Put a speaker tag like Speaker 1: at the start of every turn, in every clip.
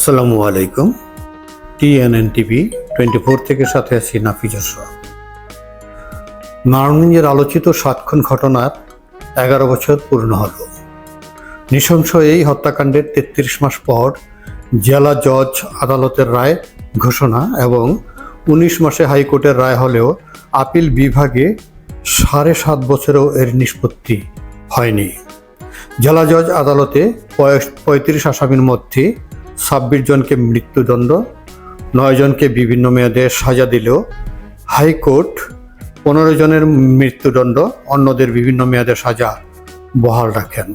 Speaker 1: আসসালামু আলাইকুম। TNN TV twenty four থেকে সাথে আছি নাফিজা নারায়ণগঞ্জের আলোচিত সাতক্ষণ ঘটনার এগারো বছর পূর্ণ হল। নৃশংস এই হত্যাকাণ্ডের তেত্রিশ মাস পর জেলা জজ আদালতের রায় ঘোষণা এবং উনিশ মাসে হাইকোর্টের রায় হলেও আপিল বিভাগে সাড়ে সাত বছরেও এর নিষ্পত্তি হয়নি। জেলা জজ আদালতে পঁয়ত্রিশ আসামির মধ্যে ছাব্বিশ জনকে মৃত্যুদণ্ড, নয় জনকে বিভিন্ন মেয়াদে সাজা দিলেও হাইকোর্ট পনেরো জনের মৃত্যুদণ্ড, অন্যদের বিভিন্ন মেয়াদে সাজা বহাল রাখেন।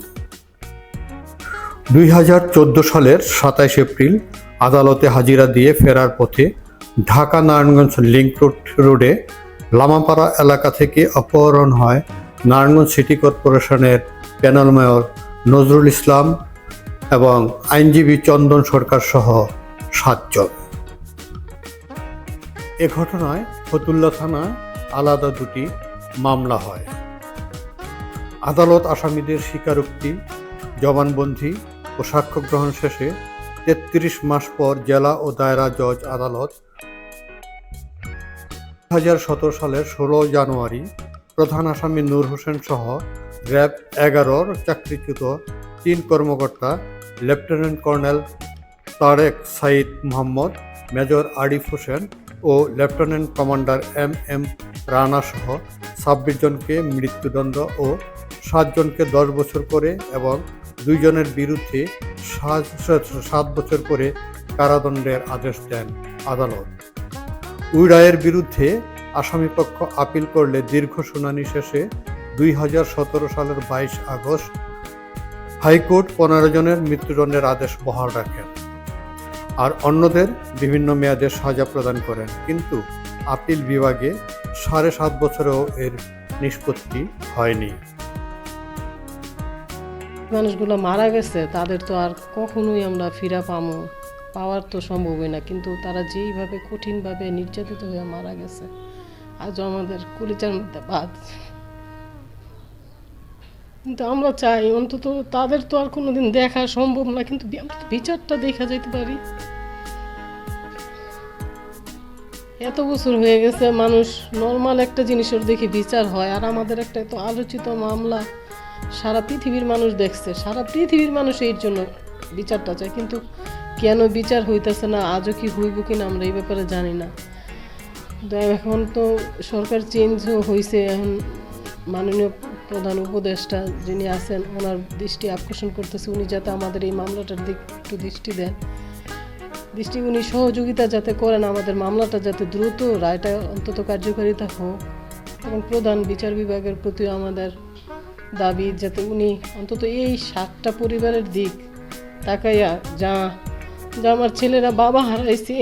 Speaker 1: দুই হাজার চোদ্দ সালের সাতাইশ এপ্রিল আদালতে হাজিরা দিয়ে ফেরার পথে ঢাকা নারায়ণগঞ্জ লিংক রোড, রোডে লামাপাড়া এলাকা থেকে অপহরণ হয় নারায়ণগঞ্জ সিটি কর্পোরেশনের প্যানেল মেয়র নজরুল ইসলাম এবং আইনজীবী চন্দন সরকার সহ সাতজন। এ ঘটনায় ফতুল্লা থানায় আলাদা দুটি মামলা হয়। আদালত আসামিদের স্বীকারোক্তি, জবানবন্দি ও সাক্ষ্য গ্রহণ শেষে তেত্রিশ মাস পর জেলা ও দায়রা জজ আদালত দু হাজার সতেরো সালের ষোলো জানুয়ারি প্রধান আসামি নূর হোসেন সহ র্যাব এগারোর চাকরিচ্যুত তিন কর্মকর্তা lieutenant colonel Tareq Sayeed Mohammad, major Arif Hossain ও lieutenant commander M M Rana সহ ছাব্বিশ জনকে মৃত্যুদণ্ড ও সাতজনকে দশ বছর করে এবং দুইজনের বিরুদ্ধে সাত বছর করে কারাদণ্ডের আদেশ দেন আদালত। ওই রায়ের বিরুদ্ধে আসামিপক্ষ আপিল করলে দীর্ঘ শুনানি শেষে দুই হাজার সতেরো সালের বাইশ আগস্ট হাইকোর্ট পনেরো জনের মৃত্যুদণ্ডের আদেশ বহাল রাখেন। আর অন্যদের বিভিন্ন মেয়াদে সাজা প্রদান করেন। কিন্তু আপিল বিভাগে সাড়ে সাত বছরেও এর নিষ্পত্তি হয়নি।
Speaker 2: মানুষগুলো মারা গেছে, তাদের তো আর কখনোই আমরা ফিরা পামো, পাওয়ার তো সম্ভবই না। কিন্তু তারা যেইভাবে কঠিনভাবে নির্যাতিত হয়ে মারা গেছে, আজও আমাদের কলিচার মধ্যে বাদ কিন্তু আমরা চাই অন্তত তাদের তো আর কোনোদিন দেখা সম্ভব না, কিন্তু বিচারটা দেখা যেতে পারি। এত বছর হয়ে গেছে মানুষ নর্মাল একটা জিনিসের দেখে বিচার হয়, আর আমাদের একটা এত আলোচিত মামলা সারা পৃথিবীর মানুষ দেখছে, সারা পৃথিবীর মানুষ এর জন্য বিচারটা চায়, কিন্তু কেন বিচার হইতেছে না, আজও কি হইব কি না আমরা এই ব্যাপারে জানি না। এখন তো সরকার চেঞ্জও হয়েছে এখন মাননীয় প্রধান উপদেষ্টা যিনি আছেন, ওনার দৃষ্টি আকর্ষণ করতেছে। উনি যাতে আমাদের এই মামলাটার দিক একটু দৃষ্টি দেন। দৃষ্টি উনি সহযোগিতা যাতে করেন, আমাদের মামলাটা যাতে দ্রুত রায়টা অন্তত কার্যকারিতা হোক এবং প্রধান বিচার বিভাগের প্রতি আমাদের দাবি যাতে উনি অন্তত এই সাতটা পরিবারের দিক তাকাইয়া, যা যা আমার ছেলেরা বাবা হারাইছে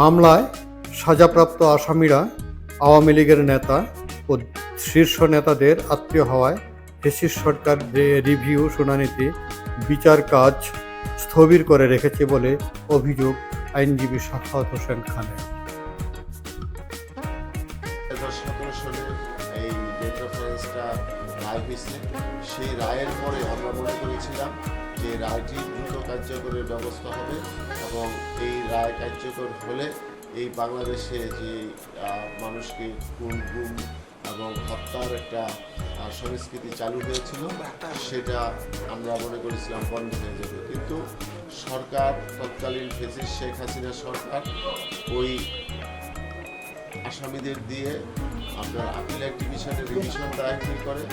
Speaker 1: মামলায় সাজাপ্রাপ্ত আসামিরা আওয়ামী লীগের নেতা ও শীর্ষ নেতাদের আত্মীয় হওয়ায় ফেসিস সরকার যে রিভিউ শুনানিতে বিচার কাজ স্থবির করে রেখেছে বলে অভিযোগ আইনজীবী সাখাওয়াত হোসেন খানের।
Speaker 3: সেই রায়ের পরে আমরা মনে করেছিলাম যে রায়টি দ্রুত কার্যকরের ব্যবস্থা হবে এবং এই রায় কার্যকর হলে এই বাংলাদেশে যে মানুষকে খুন, গুম এবং হত্যার একটা সংস্কৃতি চালু হয়েছিল, সেটা আমরা মনে করেছিলাম বন্ধ হয়ে যাবে। কিন্তু সরকার, তৎকালীন ফেসিস শেখ হাসিনা সরকার ওই আসামিদের দিয়ে আপনার আপিল ডিভিশনে রিভিশন দাখিল করে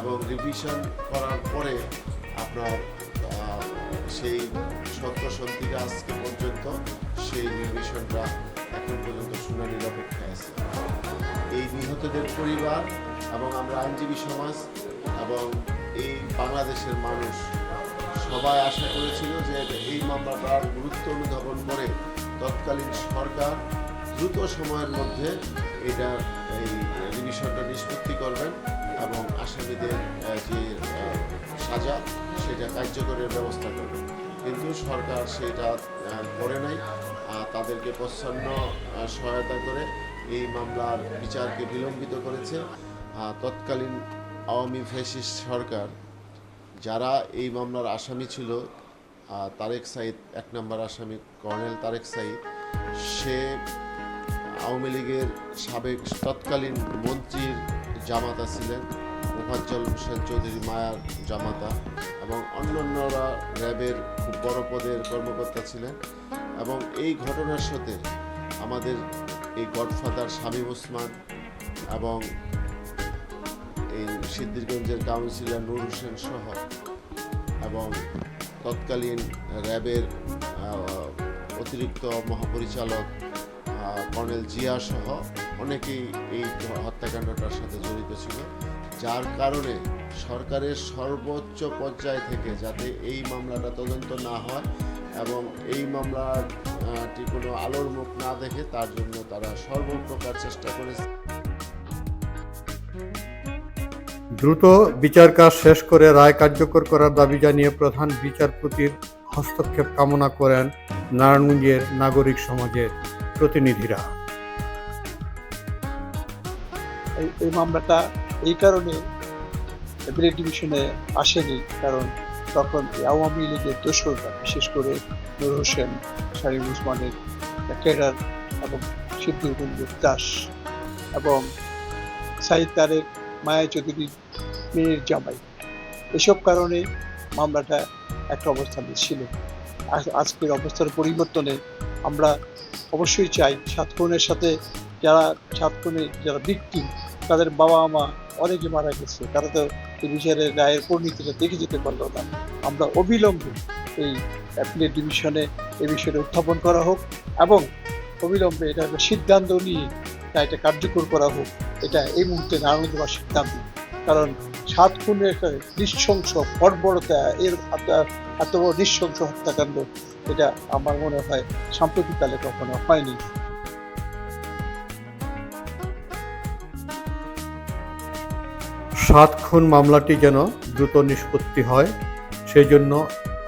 Speaker 3: এবং রিভিশন করার পরে আপনার সেই সত্য সন্ধিটা আজকে পর্যন্ত সেই রিভিশনটা এখন পর্যন্ত শুনানির অপেক্ষায় আছে এই নিহতদের পরিবার এবং আমরা আইনজীবী সমাজ এবং এই বাংলাদেশের মানুষ সবাই আশা করেছিল যে এই মামলাটার গুরুত্ব অনুধাবন করে তৎকালীন সরকার দ্রুত সময়ের মধ্যে এটা এই রিভিশনটা নিষ্পত্তি করবেন এবং আসামিদের যে সাজা, সেটা কার্যকরের ব্যবস্থা করবেন। কিন্তু সরকার সেটা করে নাই। তাদেরকে প্রচ্ছন্ন সহায়তা করে এই মামলার বিচারকে বিলম্বিত করেছে। তৎকালীন আওয়ামী ফ্যাসিস্ট সরকার, যারা এই মামলার আসামি ছিল তারেক সাইদ, এক নম্বর আসামি কর্নেল তারেক সাইদ, সে আওয়ামী লীগের সাবেক তৎকালীন মন্ত্রীর জামাতা ছিলেন। মোফাজ্জল হোসেন চৌধুরী মায়ার জামাতা এবং অন্যান্যরা র্যাবের খুব বড় পদের কর্মকর্তা ছিলেন এবং এই ঘটনার সাথে আমাদের এই গডফাদার শামীম ওসমান এবং এই সিদ্দিরগঞ্জের কাউন্সিলর নূর হোসেন সহ এবং তৎকালীন র্যাবের অতিরিক্ত মহাপরিচালক কর্নেল জিয়া সহ অনেকেই এই হত্যাকাণ্ডটার সাথে জড়িত ছিল। যার কারণে সরকারের সর্বোচ্চ পর্যায় থেকে যাতে এই মামলাটা তদন্ত না হয় এবং এই মামলাটি কোনো আলোর মুখ না দেখে তার জন্য তারা সর্বপ্রকার চেষ্টা করেছে।
Speaker 1: দ্রুত বিচার কাজ শেষ করে রায় কার্যকর করার দাবি জানিয়ে প্রধান বিচারপতির হস্তক্ষেপ কামনা করেন নারায়ণগঞ্জের নাগরিক সমাজের প্রতিনিধিরা।
Speaker 4: এই এই মামলাটা এই কারণে ডিভিশনে আসেনি, কারণ তখন আওয়ামী লীগের দোসররা বিশেষ করে নূর হোসেন শারীম উসমানের ক্যাডার এবং সিদ্ধুকুঞ্জ দাস এবং সাইদ তারেক, মায়া চৌধুরীর মেয়ের জামাই। এসব কারণে মামলাটা একটা অবস্থানে ছিল। আজ- আজকের অবস্থার পরিবর্তনে আমরা অবশ্যই চাই সাত সাথে যারা সাত যারা ভিকটিম তাদের বাবা মা অনেকে মারা গেছে। তারা তো বিচারের রায়ের পরিণতিটা দেখে যেতে পারল না। আমরা অবিলম্বে এই অ্যাপিলেট ডিভিশনে এই বিষয়টা উত্থাপন করা হোক এবং অবিলম্বে এটা একটা সিদ্ধান্ত নিয়ে তা এটা কার্যকর করা হোক। এটা এই মুহূর্তে নারায়ণগঞ্জবাসীর সিদ্ধান্ত। কারণ সাত খুনের একটা নৃশংস বর্বরতা, এর এত বড় নৃশংস হত্যাকাণ্ড, এটা আমার মনে হয় সাম্প্রতিককালে কখনো হয়নি।
Speaker 1: সাত খুন মামলাটি যেন দ্রুত নিষ্পত্তি হয় সেই জন্য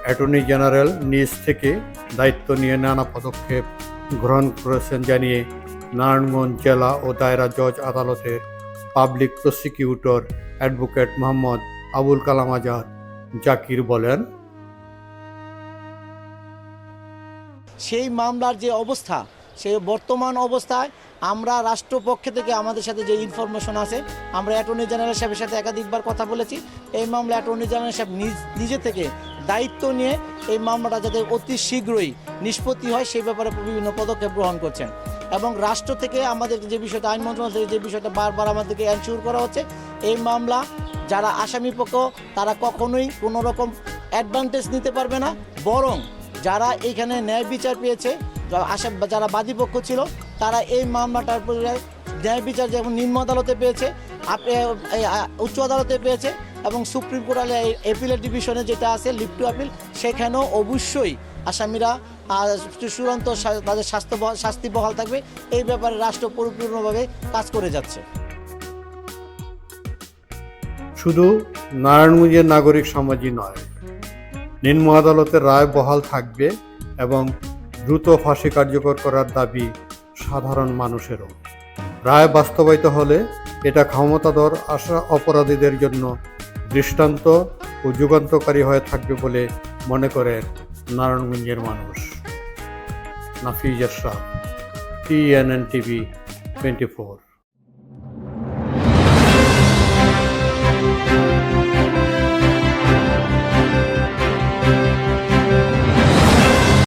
Speaker 1: অ্যাটর্নি জেনারেল নিজ থেকে দায়িত্ব নিয়ে নানা পদক্ষেপ গ্রহণ করেছেন জানিয়ে নারায়ণগঞ্জ জেলা ও দায়রা জজ আদালতের public prosecutor advocate Mohammad Abul Kalam Azad Zakir বলেন।
Speaker 5: সেই মামলার যে অবস্থা, সেই বর্তমান অবস্থায় আমরা রাষ্ট্রপক্ষ থেকে আমাদের সাথে যে ইনফরমেশন আছে, আমরা অ্যাটর্নি জেনারেল সাহেবের সাথে একাধিকবার কথা বলেছি। এই মামলা অ্যাটর্নি জেনারেল সাহেব নিজ থেকে দায়িত্ব নিয়ে এই মামলাটা যাতে অতি শীঘ্রই নিষ্পত্তি হয়, সেই ব্যাপারে বিভিন্ন পদক্ষেপ গ্রহণ করছেন। এবং রাষ্ট্র থেকে আমাদের যে বিষয়টা, আইন মন্ত্রণালয় থেকে যে বিষয়টা বারবার আমাদেরকে অ্যানশিওর করা হচ্ছে, এই মামলা যারা আসামি পক্ষ, তারা কখনোই কোনো রকম অ্যাডভান্টেজ নিতে পারবে না। বরং যারা এইখানে ন্যায় বিচার পেয়েছে আশা যারা বাদীপক্ষ ছিল তারা এই মামলাটার ন্যায় বিচার যেমন নিম্ন আদালতে পেয়েছে উচ্চ আদালতে পেয়েছে এবং সুপ্রিম কোর্ট এপিলের ডিভিশনে যেটা আছে লিপ টু আপিল সেখানেও অবশ্যই আসামিরা চূড়ান্ত তাদের স্বাস্থ্য শাস্তি বহাল থাকবে। এই ব্যাপারে রাষ্ট্র পরিপূর্ণভাবে কাজ করে যাচ্ছে।
Speaker 1: শুধু নারায়ণগঞ্জের নাগরিক সমাজই নয়, নিম্ন আদালতের রায় বহাল থাকবে এবং দ্রুত ফাঁসি কার্যকর করার দাবি সাধারণ মানুষেরও। রায় বাস্তবায়িত হলে এটা ক্ষমতাধর আশা অপরাধীদের জন্য দৃষ্টান্ত ও যুগান্তকারী হয়ে থাকবে বলে মনে করেন নারায়ণগঞ্জের মানুষ। Nafiz Shah TNN TV twenty four